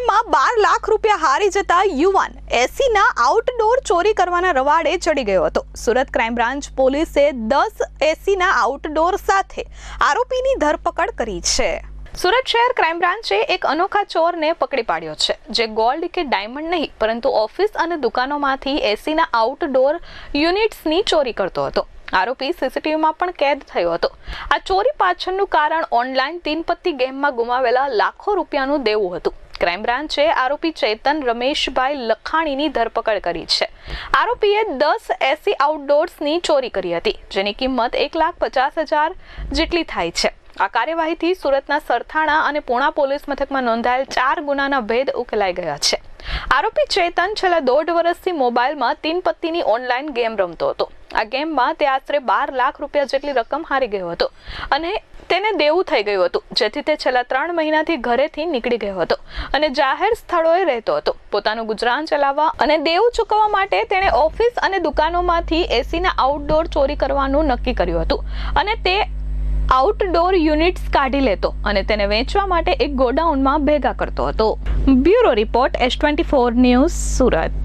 ગેમમાં બાર લાખ રૂપિયા હારી જતા યુવાન એસીના આઉટડોર ચોરી કરવાના રવાડે ચડી ગયો હતો. સુરત ક્રાઇમ બ્રાન્ચ પોલીસે દસ એસીના આઉટડોર સાથે આરોપીની ધરપકડ કરી છે. સુરત શહેર ક્રાઇમ બ્રાન્ચે એક અનોખા ચોરને પકડી પાડ્યો છે, જે ગોલ્ડ કે ડાયમંડ નહીં, પરંતુ ઓફિસ અને દુકાનોમાંથી એસીના આઉટડોર યુનિટ્સની ચોરી કરતો હતો. આરોપી સીસીટીવીમાં પણ કેદ થયો હતો. આ ચોરી પાછળનું કારણ ઓનલાઈન તીનપત્તી ગેમમાં ગુમાવેલા લાખો રૂપિયાનું દેવું હતું. ક્રાઇમ બ્રાન્ચે આરોપી ચેતન રમેશભાઈ લખાણીની ધરપકડ કરી છે. આરોપીએ દસ એસી આઉટડોર્સની ચોરી કરી હતી, જેની કિંમત એક લાખ પચાસ હજાર જેટલી થાય છે. આ કાર્યવાહીથી સુરતના સરથાણા અને પૂણા પોલીસ મથકમાં નોંધાયેલ ચાર ગુનાના ભેદ ઉકેલાઈ ગયા છે. આરોપી ચેતન છેલ્લા દોઢ વર્ષથી મોબાઈલમાં તીન પત્તીની ઓનલાઈન ગેમ રમતો હતો. આ ગેમમાં તે આશરે બાર લાખ રૂપિયા જેટલી રકમ હારી ગયો હતો અને તેને દેવું થઈ ગયું હતું, જેથી તે છેલ્લા ત્રણ મહિનાથી ઘરેથી નીકળી ગયો હતો અને જાહેર સ્થળોએ રહેતો હતો. પોતાનું ગુજરાન ચલાવવા અને દેવું ચૂકવવા માટે તેણે ઓફિસ અને દુકાનોમાંથી એસીના આઉટડોર ચોરી કરવાનું નક્કી કર્યું હતું અને તે આઉટડોર યુનિટ્સ કાઢી લેતો અને તેને વેચવા માટે એક ગોડાઉનમાં ભેગા કરતો હતો. Bureau report S twenty four news Surat.